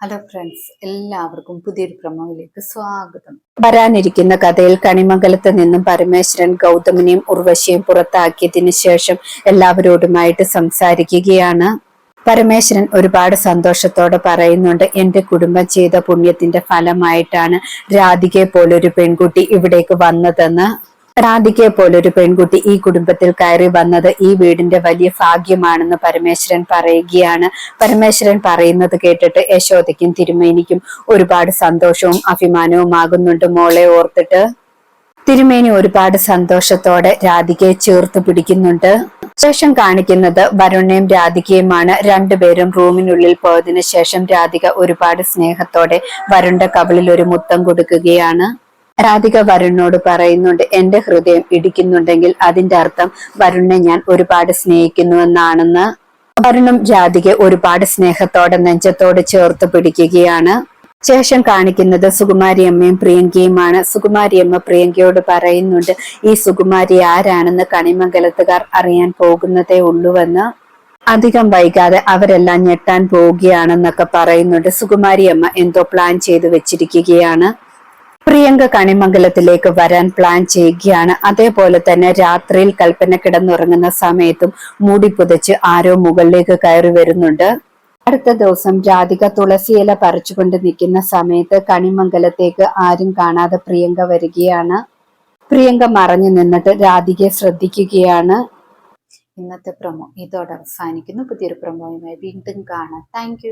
Hello friends എല്ലാവർക്കും പുതിയൊരു പ്രമോയിലേക്ക് സ്വാഗതം. വരാനിരിക്കുന്ന കഥയിൽ കണിമംഗലത്ത് നിന്നും പരമേശ്വരൻ ഗൗതമിനെയും ഉർവശിയും പുറത്താക്കിയതിന് ശേഷം എല്ലാവരോടുമായിട്ട് സംസാരിക്കുകയാണ്. പരമേശ്വരൻ ഒരുപാട് സന്തോഷത്തോടെ പറയുന്നുണ്ട് എന്റെ കുടുംബം ചെയ്ത പുണ്യത്തിന്റെ ഫലമായിട്ടാണ് രാധികയെ പോലൊരു പെൺകുട്ടി ഇവിടേക്ക് വന്നതെന്ന്. രാധികയെ പോലൊരു പെൺകുട്ടി ഈ കുടുംബത്തിൽ കയറി വന്നത് ഈ വീടിന്റെ വലിയ ഭാഗ്യമാണെന്ന് പരമേശ്വരൻ പറയുകയാണ്. പരമേശ്വരൻ പറയുന്നത് കേട്ടിട്ട് യശോദയ്ക്കും തിരുമേനിക്കും ഒരുപാട് സന്തോഷവും അഭിമാനവും ആകുന്നുണ്ട് മോളെ ഓർത്തിട്ട്. തിരുമേനി ഒരുപാട് സന്തോഷത്തോടെ രാധികയെ ചേർത്ത് പിടിക്കുന്നുണ്ട്. ശേഷം കാണിക്കുന്നത് വരുണയും രാധികയുമാണ്. രണ്ടുപേരും റൂമിനുള്ളിൽ പോയതിനു ശേഷം രാധിക ഒരുപാട് സ്നേഹത്തോടെ വരുണ്ട കവിളിൽ ഒരു മുത്തം കൊടുക്കുകയാണ്. രാധിക വരുണിനോട് പറയുന്നുണ്ട് എന്റെ ഹൃദയം ഇടിക്കുന്നുണ്ടെങ്കിൽ അതിന്റെ അർത്ഥം വരുണിനെ ഞാൻ ഒരുപാട് സ്നേഹിക്കുന്നു എന്നാണെന്ന്. വരുണും രാധിക ഒരുപാട് സ്നേഹത്തോടെ നെഞ്ചത്തോട് ചേർത്ത് പിടിക്കുകയാണ്. ശേഷം കാണിക്കുന്നത് സുകുമാരി അമ്മയും പ്രിയങ്കയുമാണ്. സുകുമാരി അമ്മ പ്രിയങ്കയോട് പറയുന്നുണ്ട് ഈ സുകുമാരി ആരാണെന്ന് കണിമംഗലത്തുകാർ അറിയാൻ പോകുന്നതേ ഉള്ളൂവെന്ന്. അധികം വൈകാതെ അവരെല്ലാം ഞെട്ടാൻ പോവുകയാണെന്നൊക്കെ പറയുന്നുണ്ട്. സുകുമാരി അമ്മ എന്തോ പ്ലാൻ ചെയ്ത് വെച്ചിരിക്കുകയാണ്. പ്രിയങ്ക കണിമംഗലത്തിലേക്ക് വരാൻ പ്ലാൻ ചെയ്യുകയാണ്. അതേപോലെ തന്നെ രാത്രിയിൽ കൽപ്പന കിടന്നുറങ്ങുന്ന സമയത്തും മൂടി പുതച്ച് ആരോ മുകളിലേക്ക് കയറി വരുന്നുണ്ട്. അടുത്ത ദിവസം രാധിക തുളസിയില പറിച്ചുകൊണ്ട് നിൽക്കുന്ന സമയത്ത് കണിമംഗലത്തേക്ക് ആരും കാണാതെ പ്രിയങ്ക വരികയാണ്. പ്രിയങ്ക മറഞ്ഞു നിന്നിട്ട് രാധികയെ ശ്രദ്ധിക്കുകയാണ്. ഇന്നത്തെ പ്രമോ ഇതോടെ അവസാനിക്കുന്നു. പുതിയൊരു പ്രമോയുമായി വീണ്ടും കാണാം. താങ്ക്